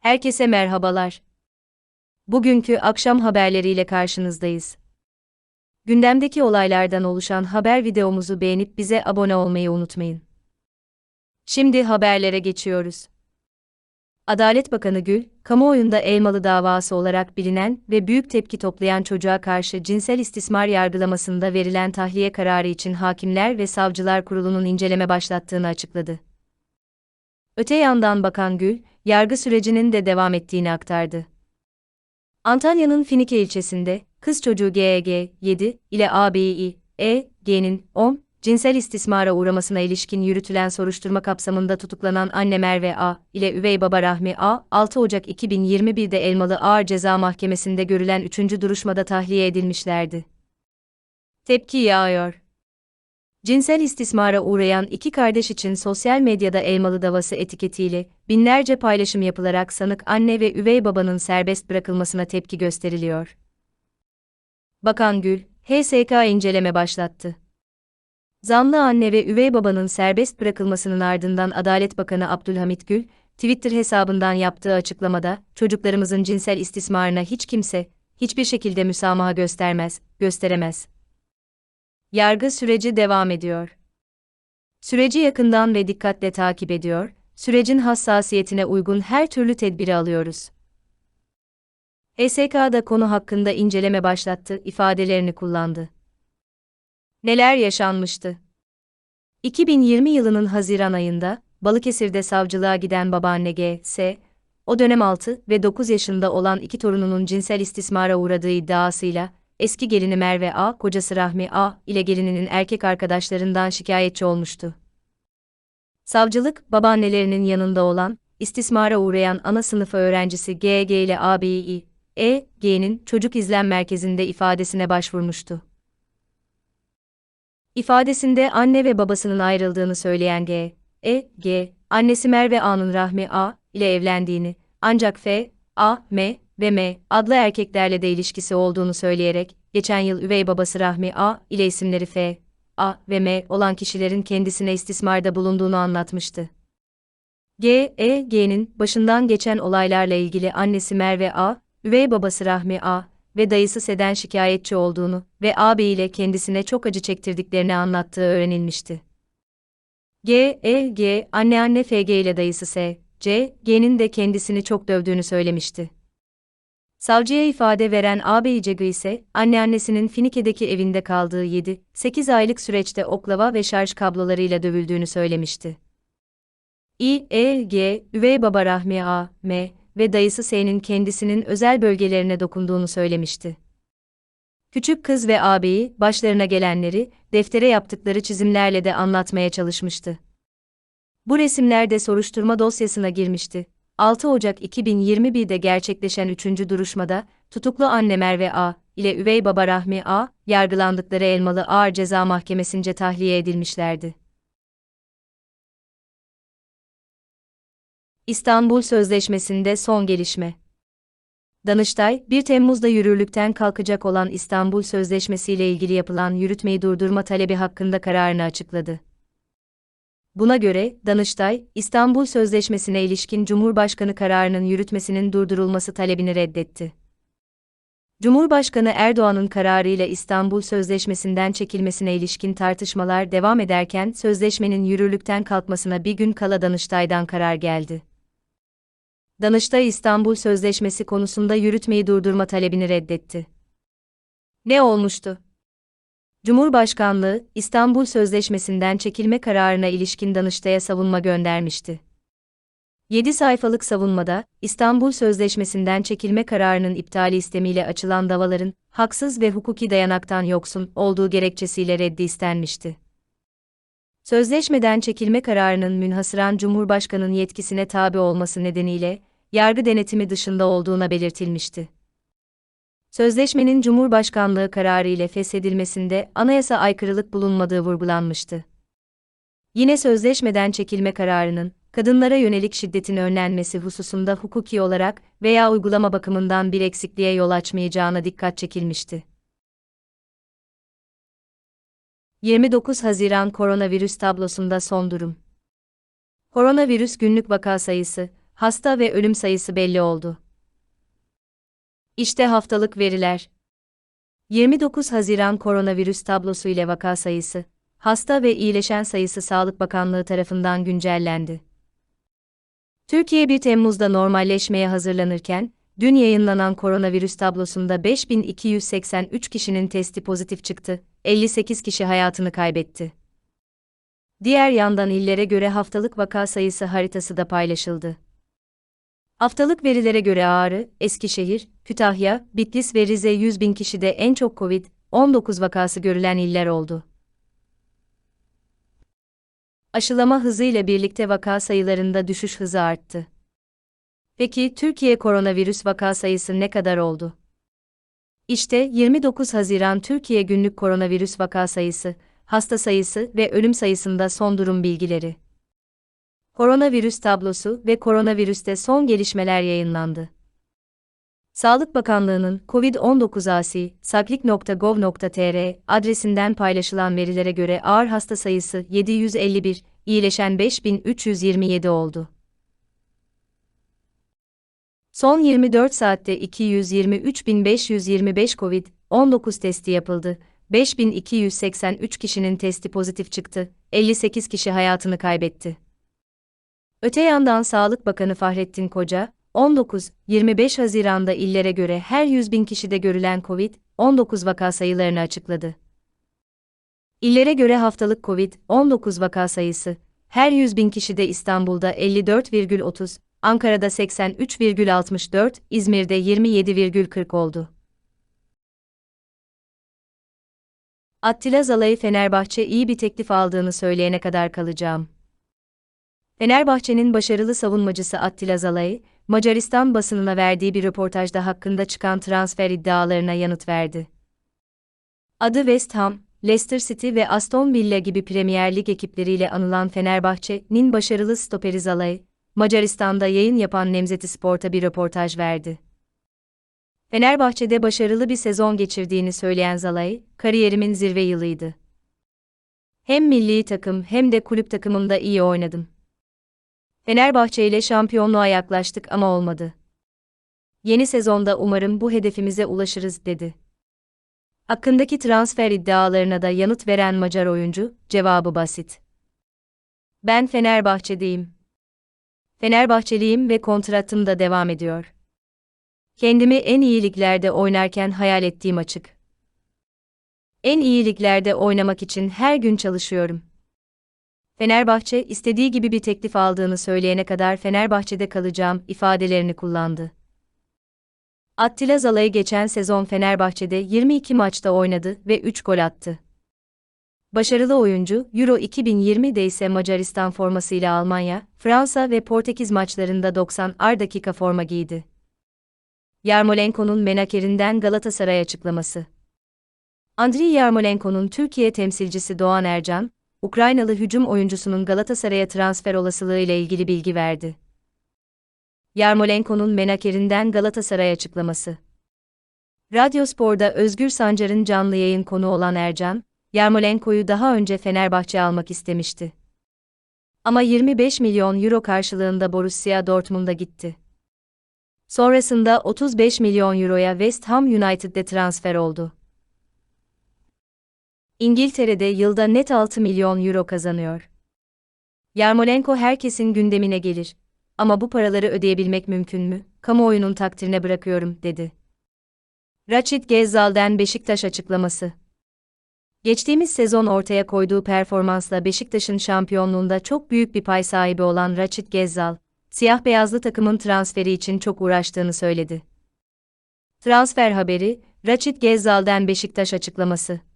Herkese merhabalar. Bugünkü akşam haberleriyle karşınızdayız. Gündemdeki olaylardan oluşan haber videomuzu beğenip bize abone olmayı unutmayın. Şimdi haberlere geçiyoruz. Adalet Bakanı Gül, kamuoyunda Elmalı davası olarak bilinen ve büyük tepki toplayan çocuğa karşı cinsel istismar yargılamasında verilen tahliye kararı için Hakimler ve Savcılar Kurulu'nun inceleme başlattığını açıkladı. Öte yandan Bakan Gül, yargı sürecinin de devam ettiğini aktardı. Antalya'nın Finike ilçesinde, kız çocuğu GEG 7 ile ABİ E, G'nin 10, cinsel istismara uğramasına ilişkin yürütülen soruşturma kapsamında tutuklanan anne Merve A ile üvey baba Rahmi A, 6 Ocak 2021'de Elmalı Ağır Ceza Mahkemesi'nde görülen 3. duruşmada tahliye edilmişlerdi. Tepki yağıyor. Cinsel istismara uğrayan iki kardeş için sosyal medyada Elmalı davası etiketiyle binlerce paylaşım yapılarak sanık anne ve üvey babanın serbest bırakılmasına tepki gösteriliyor. Bakan Gül, HSK inceleme başlattı. Zanlı anne ve üvey babanın serbest bırakılmasının ardından Adalet Bakanı Abdülhamit Gül, Twitter hesabından yaptığı açıklamada, çocuklarımızın cinsel istismarına hiç kimse, hiçbir şekilde müsamaha göstermez, gösteremez. Yargı süreci devam ediyor. Süreci yakından ve dikkatle takip ediyor, sürecin hassasiyetine uygun her türlü tedbiri alıyoruz. HSK'da konu hakkında inceleme başlattı ifadelerini kullandı. Neler yaşanmıştı? 2020 yılının Haziran ayında, Balıkesir'de savcılığa giden babaanne G.S., o dönem 6 ve 9 yaşında olan iki torununun cinsel istismara uğradığı iddiasıyla, eski gelini Merve A, kocası Rahmi A ile gelininin erkek arkadaşlarından şikayetçi olmuştu. Savcılık, babaannelerinin yanında olan, istismara uğrayan ana sınıfı öğrencisi GG ile ABİ, E, G'nin çocuk izlem merkezinde ifadesine başvurmuştu. İfadesinde anne ve babasının ayrıldığını söyleyen G, E, G, annesi Merve A'nın Rahmi A ile evlendiğini, ancak F, A, M ve M adlı erkeklerle de ilişkisi olduğunu söyleyerek, geçen yıl üvey babası Rahmi A ile isimleri F, A ve M olan kişilerin kendisine istismarda bulunduğunu anlatmıştı. G, E, G'nin başından geçen olaylarla ilgili annesi Merve A, üvey babası Rahmi A ve dayısı Seden şikayetçi olduğunu ve abi ile kendisine çok acı çektirdiklerini anlattığı öğrenilmişti. G, E, G, anne anne FG ile dayısı S, C, G'nin de kendisini çok dövdüğünü söylemişti. Savcıya ifade veren ağabey Cegı ise, anneannesinin Finike'deki evinde kaldığı 7-8 aylık süreçte oklava ve şarj kablolarıyla dövüldüğünü söylemişti. İ, E, G, üvey baba Rahmi A, M ve dayısı S'nin kendisinin özel bölgelerine dokunduğunu söylemişti. Küçük kız ve ağabeyi, başlarına gelenleri, deftere yaptıkları çizimlerle de anlatmaya çalışmıştı. Bu resimler de soruşturma dosyasına girmişti. 6 Ocak 2021'de gerçekleşen 3. duruşmada, tutuklu anne Merve A. ile üvey baba Rahmi A. yargılandıkları Elmalı Ağır Ceza Mahkemesi'nce tahliye edilmişlerdi. İstanbul Sözleşmesi'nde son gelişme. Danıştay, 1 Temmuz'da yürürlükten kalkacak olan İstanbul Sözleşmesi ile ilgili yapılan yürütmeyi durdurma talebi hakkında kararını açıkladı. Buna göre, Danıştay, İstanbul Sözleşmesi'ne ilişkin Cumhurbaşkanı kararının yürütmesinin durdurulması talebini reddetti. Cumhurbaşkanı Erdoğan'ın kararıyla İstanbul Sözleşmesi'nden çekilmesine ilişkin tartışmalar devam ederken sözleşmenin yürürlükten kalkmasına bir gün kala Danıştay'dan karar geldi. Danıştay İstanbul Sözleşmesi konusunda yürütmeyi durdurma talebini reddetti. Ne olmuştu? Cumhurbaşkanlığı, İstanbul Sözleşmesi'nden çekilme kararına ilişkin Danıştay'a savunma göndermişti. 7 sayfalık savunmada, İstanbul Sözleşmesi'nden çekilme kararının iptali istemiyle açılan davaların, haksız ve hukuki dayanaktan yoksun olduğu gerekçesiyle reddi istenmişti. Sözleşmeden çekilme kararının münhasıran Cumhurbaşkanı'nın yetkisine tabi olması nedeniyle, yargı denetimi dışında olduğuna belirtilmişti. Sözleşmenin Cumhurbaşkanlığı kararı ile feshedilmesinde anayasa aykırılık bulunmadığı vurgulanmıştı. Yine sözleşmeden çekilme kararının, kadınlara yönelik şiddetin önlenmesi hususunda hukuki olarak veya uygulama bakımından bir eksikliğe yol açmayacağına dikkat çekilmişti. 29 Haziran koronavirüs tablosunda son durum. Koronavirüs günlük vaka sayısı hasta ve ölüm sayısı belli oldu. İşte haftalık veriler. 29 Haziran koronavirüs tablosu ile vaka sayısı, hasta ve iyileşen sayısı Sağlık Bakanlığı tarafından güncellendi. Türkiye 1 Temmuz'da normalleşmeye hazırlanırken, dün yayınlanan koronavirüs tablosunda 5283 kişinin testi pozitif çıktı, 58 kişi hayatını kaybetti. Diğer yandan illere göre haftalık vaka sayısı haritası da paylaşıldı. Haftalık verilere göre Ağrı, Eskişehir, Kütahya, Bitlis ve Rize 100 bin kişide en çok COVID-19 vakası görülen iller oldu. Aşılama hızıyla birlikte vaka sayılarında düşüş hızı arttı. Peki Türkiye koronavirüs vaka sayısı ne kadar oldu? İşte 29 Haziran Türkiye günlük koronavirüs vaka sayısı, hasta sayısı ve ölüm sayısında son durum bilgileri. Koronavirüs tablosu ve koronavirüste son gelişmeler yayınlandı. Sağlık Bakanlığı'nın COVID-19 asi, saklik.gov.tr adresinden paylaşılan verilere göre ağır hasta sayısı 751, iyileşen 5327 oldu. Son 24 saatte 223.525 COVID-19 testi yapıldı. 5283 kişinin testi pozitif çıktı. 58 kişi hayatını kaybetti. Öte yandan Sağlık Bakanı Fahrettin Koca, 19-25 Haziran'da illere göre her 100 bin kişide görülen COVID-19 vaka sayılarını açıkladı. İllere göre haftalık COVID-19 vaka sayısı, her 100 bin kişide İstanbul'da 54,30, Ankara'da 83,64, İzmir'de 27,40 oldu. Attila Zalay Fenerbahçe iyi bir teklif aldığını söyleyene kadar kalacağım. Fenerbahçe'nin başarılı savunmacısı Attila Zalay, Macaristan basınına verdiği bir röportajda hakkında çıkan transfer iddialarına yanıt verdi. Adı West Ham, Leicester City ve Aston Villa gibi Premier Lig ekipleriyle anılan Fenerbahçe'nin başarılı stoperi Zalay, Macaristan'da yayın yapan Nemzeti Sport'a bir röportaj verdi. Fenerbahçe'de başarılı bir sezon geçirdiğini söyleyen Zalay, kariyerimin zirve yılıydı. Hem milli takım hem de kulüp takımımda iyi oynadım. Fenerbahçe ile şampiyonluğa yaklaştık ama olmadı. Yeni sezonda umarım bu hedefimize ulaşırız dedi. Hakkındaki transfer iddialarına da yanıt veren Macar oyuncu, cevabı basit. Ben Fenerbahçe'deyim. Fenerbahçeliyim ve kontratım da devam ediyor. Kendimi en iyi liglerde oynarken hayal ettiğim açık. En iyi liglerde oynamak için her gün çalışıyorum. Fenerbahçe istediği gibi bir teklif aldığını söyleyene kadar Fenerbahçe'de kalacağım ifadelerini kullandı. Attila Zalay geçen sezon Fenerbahçe'de 22 maçta oynadı ve 3 gol attı. Başarılı oyuncu, Euro 2020'de ise Macaristan formasıyla Almanya, Fransa ve Portekiz maçlarında 90 ar dakika forma giydi. Yarmolenko'nun menakerinden Galatasaray açıklaması. Andriy Yarmolenko'nun Türkiye temsilcisi Doğan Ercan, Ukraynalı hücum oyuncusunun Galatasaray'a transfer olasılığı ile ilgili bilgi verdi. Yarmolenko'nun menakerinden Galatasaray açıklaması. Radyospor'da Özgür Sancar'ın canlı yayın konu olan Ercan, Yarmolenko'yu daha önce Fenerbahçe almak istemişti. Ama 25 milyon euro karşılığında Borussia Dortmund'a gitti. Sonrasında 35 milyon euroya West Ham United'de transfer oldu. İngiltere'de yılda net 6 milyon euro kazanıyor. Yarmolenko herkesin gündemine gelir. Ama bu paraları ödeyebilmek mümkün mü? Kamuoyunun takdirine bırakıyorum, dedi. Raçit Gezzal'den Beşiktaş açıklaması. Geçtiğimiz sezon ortaya koyduğu performansla Beşiktaş'ın şampiyonluğunda çok büyük bir pay sahibi olan Raçit Gezzal, siyah beyazlı takımın transferi için çok uğraştığını söyledi. Transfer haberi, Raçit Gezzal'den Beşiktaş açıklaması.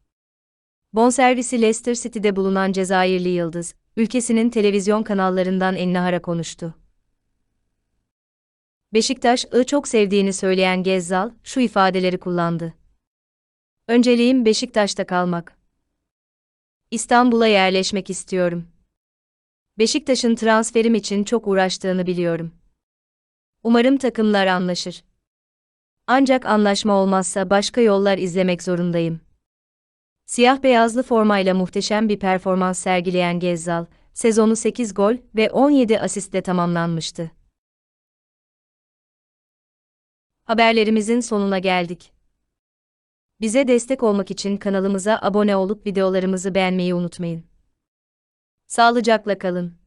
Bonservisi Leicester City'de bulunan Cezayirli Yıldız, ülkesinin televizyon kanallarından Ennahara konuştu. Beşiktaş'ı çok sevdiğini söyleyen Gezzal, şu ifadeleri kullandı. Önceliğim Beşiktaş'ta kalmak. İstanbul'a yerleşmek istiyorum. Beşiktaş'ın transferim için çok uğraştığını biliyorum. Umarım takımlar anlaşır. Ancak anlaşma olmazsa başka yollar izlemek zorundayım. Siyah-beyazlı formayla muhteşem bir performans sergileyen Gezzal, sezonu 8 gol ve 17 asistle tamamlanmıştı. Haberlerimizin sonuna geldik. Bize destek olmak için kanalımıza abone olup videolarımızı beğenmeyi unutmayın. Sağlıcakla kalın.